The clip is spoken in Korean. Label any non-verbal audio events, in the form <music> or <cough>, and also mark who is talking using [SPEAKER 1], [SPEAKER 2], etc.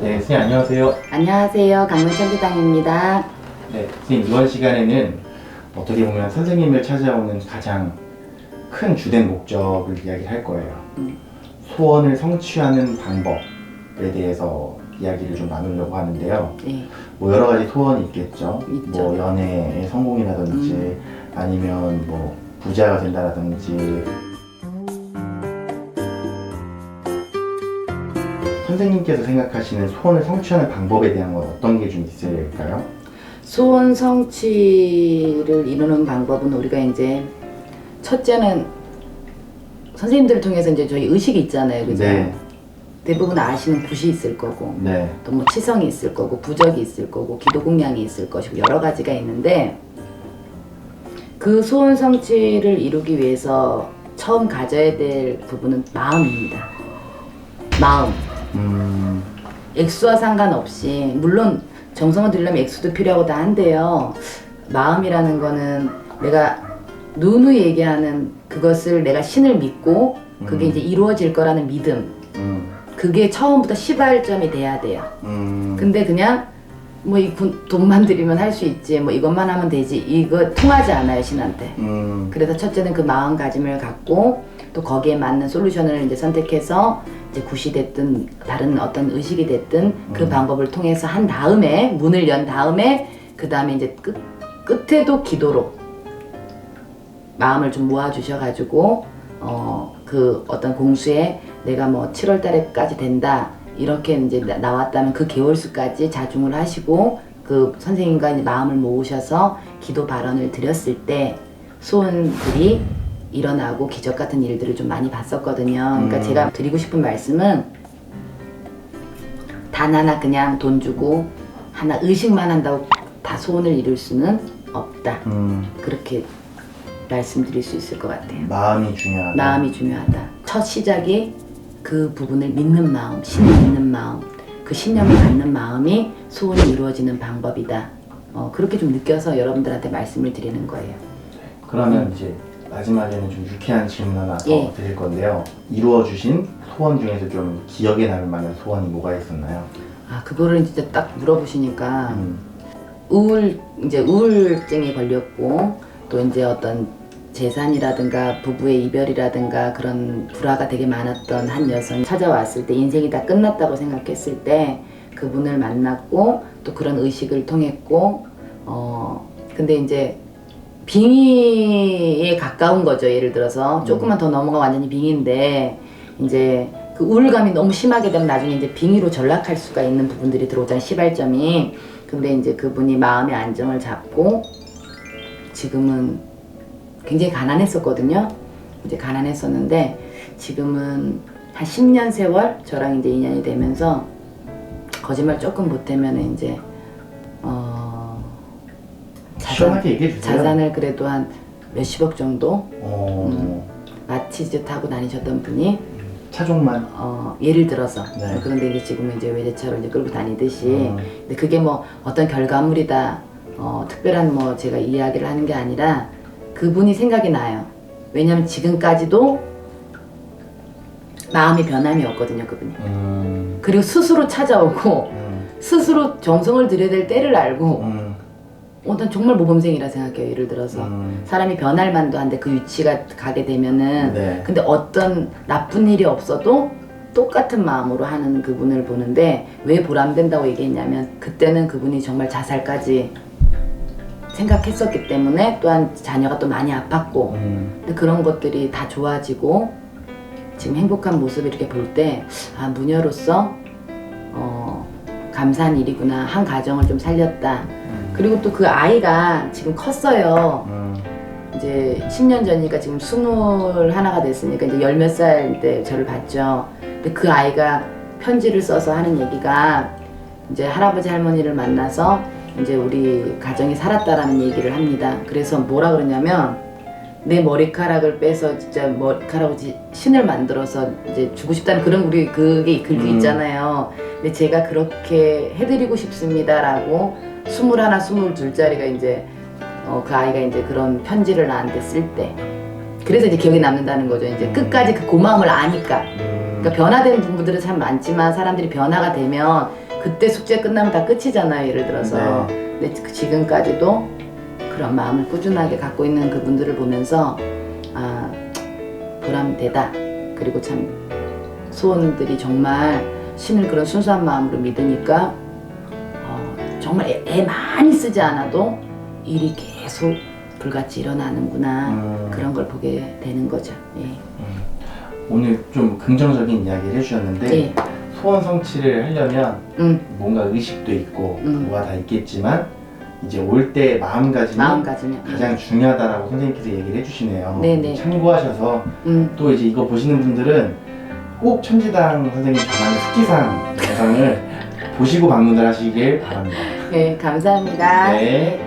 [SPEAKER 1] 네, 선생님 안녕하세요.
[SPEAKER 2] 안녕하세요. 강문천기당입니다.
[SPEAKER 1] 네, 선생님 이번 시간에는 어떻게 보면 선생님을 찾아오는 가장 큰 주된 목적을 이야기할 거예요.
[SPEAKER 2] 음.
[SPEAKER 1] 소원을 성취하는 방법에 대해서 이야기를 좀 나누려고 하는데요.
[SPEAKER 2] 네.
[SPEAKER 1] 뭐 여러 가지 소원이 있겠죠.
[SPEAKER 2] 있죠. 음.
[SPEAKER 1] 뭐 연애의 성공이라든지 아니면 뭐 부자가 된다라든지 선생님께서 생각하시는 소원을 성취하는 방법에 대한 건 어떤 게 좀 있을까요?
[SPEAKER 2] 소원 성취를 이루는 방법은 우리가 이제 첫째는 선생님들을 통해서 이제 저희 의식이 있잖아요. 그죠?
[SPEAKER 1] 네.
[SPEAKER 2] 대부분 아시는 굿이 있을 거고
[SPEAKER 1] 네.
[SPEAKER 2] 또 뭐 치성이 있을 거고 부적이 있을 거고 기도 공양이 있을 것이고 여러 가지가 있는데 그 소원 성취를 이루기 위해서 처음 가져야 될 부분은 마음입니다. 마음.
[SPEAKER 1] 음,
[SPEAKER 2] 액수와 상관없이 물론 정성을 들려면 액수도 필요하고 다 한데요. 마음이라는 거는 내가 누누이 얘기하는 그것을 내가 신을 믿고 그게
[SPEAKER 1] 음.
[SPEAKER 2] 이제 이루어질 거라는 믿음.
[SPEAKER 1] 음,
[SPEAKER 2] 그게 처음부터 시발점이 돼야 돼요.
[SPEAKER 1] 음,
[SPEAKER 2] 근데 그냥 뭐 이 돈만 들이면 할 수 있지 뭐 이것만 하면 되지 이거 통하지 않아요 신한테.
[SPEAKER 1] 음,
[SPEAKER 2] 그래서 첫째는 그 마음가짐을 갖고 또 거기에 맞는 솔루션을 이제 선택해서 이제 굿이 됐든 다른 어떤 의식이 됐든 그
[SPEAKER 1] 음.
[SPEAKER 2] 방법을 통해서 한 다음에 문을 연 다음에 그 다음에 이제 끝 끝에도 기도로 마음을 좀 모아 주셔가지고 어 그 어떤 공수에 내가 뭐 7월 달에까지 된다 이렇게 이제 나- 나왔다면 그 개월 수까지 자중을 하시고 그 선생님과 이제 마음을 모으셔서 기도 발언을 드렸을 때 소원들이 일어나고 기적 같은 일들을 좀 많이 봤었거든요. 그러니까
[SPEAKER 1] 음.
[SPEAKER 2] 제가 드리고 싶은 말씀은 단 하나 그냥 돈 주고 하나 의식만 한다고 다 소원을 이룰 수는 없다.
[SPEAKER 1] 음,
[SPEAKER 2] 그렇게 말씀드릴 수 있을 것 같아요.
[SPEAKER 1] 마음이 중요하다.
[SPEAKER 2] 마음이 중요하다. 첫 시작이 그 부분을 믿는 마음, 신을 믿는 마음, 그 신념을 갖는 마음이 소원이 이루어지는 방법이다. 어, 그렇게 좀 느껴서 여러분들한테 말씀을 드리는 거예요.
[SPEAKER 1] 그러면 이제 마지막에는 좀 유쾌한 질문 하나 더
[SPEAKER 2] 예.
[SPEAKER 1] 드릴 건데요. 이루어 주신 소원 중에서 좀 기억에 남을 만한 소원이 뭐가 있었나요?
[SPEAKER 2] 아, 그거를 진짜 딱 물어보시니까
[SPEAKER 1] 음,
[SPEAKER 2] 우울 이제 우울증이 걸렸고 또 이제 어떤 재산이라든가 부부의 이별이라든가 그런 불화가 되게 많았던 한 여성이 찾아왔을 때 인생이 다 끝났다고 생각했을 때 그분을 만났고 또 그런 의식을 통했고 어 근데 이제 빙의에 가까운 거죠. 예를 들어서 조금만 더 넘어가 완전히 빙의인데 이제 그 우울감이 너무 심하게 되면 나중에 이제 빙의로 전락할 수가 있는 부분들이 들어오잖아요. 시발점이. 근데 이제 그분이 마음의 안정을 잡고 지금은 굉장히 가난했었거든요. 이제 가난했었는데 지금은 한 10년 세월 저랑 이제 인연이 되면서 거짓말 조금 못하면 이제 어
[SPEAKER 1] 주세요.
[SPEAKER 2] 자산을 그래도 한 몇십억 정도
[SPEAKER 1] 어,
[SPEAKER 2] 음. 마티즈 타고 다니셨던 분이
[SPEAKER 1] 차종만.
[SPEAKER 2] 어 예를 들어서
[SPEAKER 1] 네.
[SPEAKER 2] 그런데 이제 지금은 이제 외제차로 이제 끌고 다니듯이
[SPEAKER 1] 음,
[SPEAKER 2] 근데 그게 뭐 어떤 결과물이다, 어, 특별한 뭐 제가 이야기를 하는 게 아니라 그분이 생각이 나요. 왜냐면 지금까지도 마음이 변함이 없거든요, 그분이.
[SPEAKER 1] 음,
[SPEAKER 2] 그리고 스스로 찾아오고
[SPEAKER 1] 음,
[SPEAKER 2] 스스로 정성을 들여야 될 때를 알고
[SPEAKER 1] 음,
[SPEAKER 2] 어, 난 정말 모범생이라 생각해요, 예를 들어서.
[SPEAKER 1] 음,
[SPEAKER 2] 사람이 변할 만도 한데 그 위치가 가게 되면은
[SPEAKER 1] 네.
[SPEAKER 2] 근데 어떤 나쁜 일이 없어도 똑같은 마음으로 하는 그분을 보는데 왜 보람된다고 얘기했냐면 그때는 그분이 정말 자살까지 생각했었기 때문에 또한 자녀가 또 많이 아팠고
[SPEAKER 1] 음,
[SPEAKER 2] 근데 그런 것들이 다 좋아지고 지금 행복한 모습을 이렇게 볼 때 아 무녀로서 어, 감사한 일이구나 한 가정을 좀 살렸다.
[SPEAKER 1] 음,
[SPEAKER 2] 그리고 또 그 아이가 지금 컸어요.
[SPEAKER 1] 음,
[SPEAKER 2] 이제 10년 전이니까 지금 스물 하나가 됐으니까 이제 열 몇 살 때 저를 봤죠. 근데 그 아이가 편지를 써서 하는 얘기가 이제 할아버지 할머니를 만나서 이제 우리 가정이 살았다라는 얘기를 합니다. 그래서 뭐라 그러냐면 내 머리카락을 빼서 진짜 머리카락으로 지- 신을 만들어서 이제 주고 싶다는 그런 우리 그게 글도
[SPEAKER 1] 음.
[SPEAKER 2] 있잖아요. 근데 제가 그렇게 해드리고 싶습니다라고 스물하나 스물둘짜리가 이제 어, 그 아이가 이제 그런 편지를 나한테 쓸 때 그래서 이제 기억에 남는다는 거죠. 이제 끝까지 그 고마움을 아니까.
[SPEAKER 1] 음,
[SPEAKER 2] 그러니까 변화된 부분들은 참 많지만 사람들이 변화가 되면 그때 숙제 끝나면 다 끝이잖아요. 예를 들어서. 근데 그 지금까지도 그런 마음을 꾸준하게 갖고 있는 그분들을 보면서 아 보람되다. 그리고 참 소원들이 정말 신을 그런 순수한 마음으로 믿으니까 어, 정말 애, 애 많이 쓰지 않아도 일이 계속 불같이 일어나는구나
[SPEAKER 1] 음,
[SPEAKER 2] 그런 걸 보게 되는 거죠. 예.
[SPEAKER 1] 오늘 좀 긍정적인 이야기를 해주셨는데
[SPEAKER 2] 예.
[SPEAKER 1] 소원 성취를 하려면
[SPEAKER 2] 음,
[SPEAKER 1] 뭔가 의식도 있고
[SPEAKER 2] 음.
[SPEAKER 1] 뭐가 다 있겠지만 이제 올 때 마음가짐이
[SPEAKER 2] 마음가짐이
[SPEAKER 1] 가장 중요하다라고 선생님께서 얘기를 해주시네요.
[SPEAKER 2] 네네.
[SPEAKER 1] 참고하셔서
[SPEAKER 2] 음,
[SPEAKER 1] 또 이제 이거 보시는 분들은 꼭 천지당 선생님 전하는 숙지상 영상을 <laughs> 보시고 방문을 하시길 바랍니다.
[SPEAKER 2] 네 감사합니다.
[SPEAKER 1] 네.